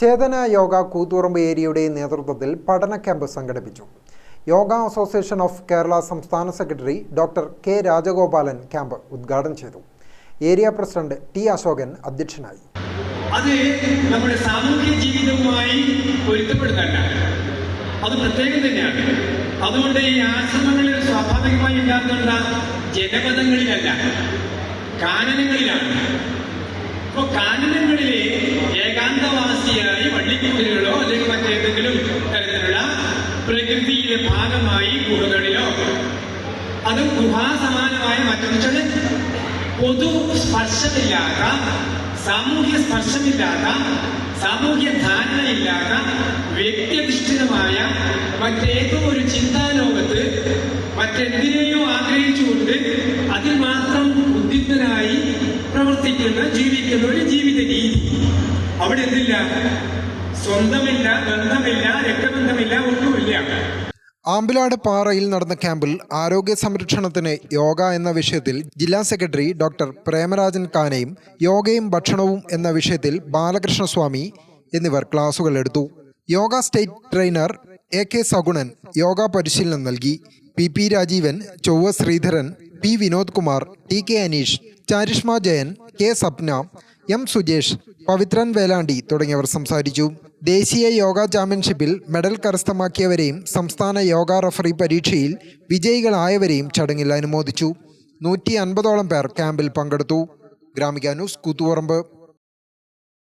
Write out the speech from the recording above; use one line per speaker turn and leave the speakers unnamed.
ചേതന യോഗ കൂത്തുറമ്പ് ഏരിയയുടെ നേതൃത്വത്തിൽ പഠന ക്യാമ്പ് സംഘടിപ്പിച്ചു. യോഗ അസോസിയേഷൻ ഓഫ് കേരള സംസ്ഥാന secretary doctor K Rajagopalan camp ഉദ്ഘാടനം ചെയ്തു. ഏരിയ പ്രസിഡന്റ് ടി അശോകൻ അധ്യക്ഷനായി.
അത് നമ്മുടെ സാമൂഹ്യ ജീവിതവുമായി പൊരുത്തപ്പെടുന്നതാണ് അത് പ്രത്യേകം തന്നെയാണ്. അതുകൊണ്ട് ഈ ആശ്രമങ്ങളിൽ സ്വാഭാവികമായി ഉണ്ടാകുന്ന ജനപദങ്ങളിലല്ല കാനനങ്ങളിലാണ്. ഇപ്പൊ കാനനങ്ങളിലെ പ്രകൃതിയുടെ ഭാഗമായി കൂടുകളിലോ അതും ഗുഹാസമാനമായ മറ്റൊരു പൊതു സ്പർശമില്ലാത്ത സാമൂഹ്യ സ്പർശമില്ലാത്ത സാമൂഹ്യ ധാരണയില്ലാത്ത വ്യക്തിയധിഷ്ഠിതമായ മറ്റേതോ ഒരു ചിന്താലോകത്ത് മറ്റെന്തിനെയോ ആഗ്രഹിച്ചുകൊണ്ട് അതിൽ മാത്രം ഉദ്യുക്തനായി പ്രവർത്തിക്കുന്ന ജീവിക്കുന്ന ഒരു ജീവിത രീതി. അവിടെ എന്തില്ല? സ്വന്തമില്ല ബന്ധമില്ല
ആമ്പിലാട് പാറയിൽ നടന്ന ക്യാമ്പിൽ ആരോഗ്യ സംരക്ഷണത്തിന് യോഗ എന്ന വിഷയത്തിൽ ജില്ലാ സെക്രട്ടറി ഡോക്ടർ പ്രേമരാജൻ കാനയും യോഗയും ഭക്ഷണവും എന്ന വിഷയത്തിൽ ബാലകൃഷ്ണസ്വാമി എന്നിവർ ക്ലാസുകൾ എടുത്തു. Yoga state trainer A K Sagunan yoga പരിശീലനം നൽകി. P P Rajeevan Chovva Sreedharan P Vinod Kumar T K Aneesh Charishma Jayan K Sapna M Sujesh Pavithran Velandi തുടങ്ങിയവർ സംസാരിച്ചു. ദേശീയ യോഗ ചാമ്പ്യൻഷിപ്പിൽ മെഡൽ കരസ്ഥമാക്കിയവരെയും സംസ്ഥാന യോഗ റഫറി പരീക്ഷയിൽ വിജയികളായവരെയും ചടങ്ങിൽ അനുമോദിച്ചു. നൂറ്റി അൻപതോളം പേർ ക്യാമ്പിൽ പങ്കെടുത്തു. ഗ്രാമിക ന്യൂസ് കൂത്തുപറമ്പ്.